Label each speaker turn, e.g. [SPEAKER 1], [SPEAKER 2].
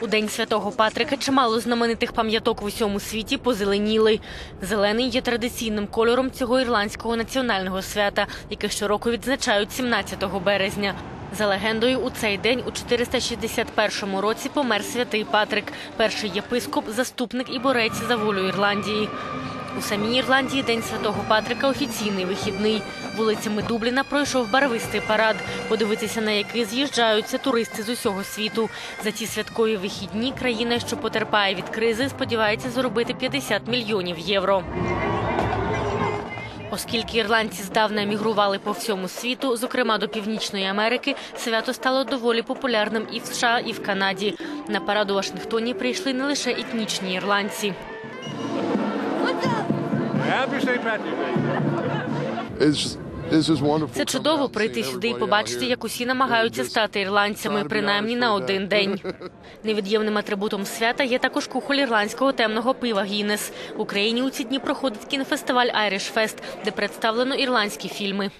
[SPEAKER 1] У день святого Патрика чимало знаменитих пам'яток в усьому світі позеленіли. Зелений є традиційним кольором цього ірландського національного свята, яке щороку відзначають 17 березня. За легендою, у цей день у 461 році помер святий Патрик, перший єпископ, заступник і борець за волю Ірландії. У самій Ірландії День Святого Патрика офіційний вихідний. Вулицями Дубліна пройшов барвистий парад, подивитися на який з'їжджаються туристи з усього світу. За ці святкові вихідні країна, що потерпає від кризи, сподівається заробити 50 мільйонів євро. Оскільки ірландці здавна емігрували по всьому світу, зокрема до Північної Америки, свято стало доволі популярним і в США, і в Канаді. На парад у Вашингтоні прийшли не лише етнічні ірландці. Це чудово прийти сюди і побачити, як усі намагаються стати ірландцями, принаймні на один день. Невід'ємним атрибутом свята є також кухоль ірландського темного пива Гіннес. В Україні у ці дні проходить кінофестиваль Irish Fest, де представлено ірландські фільми.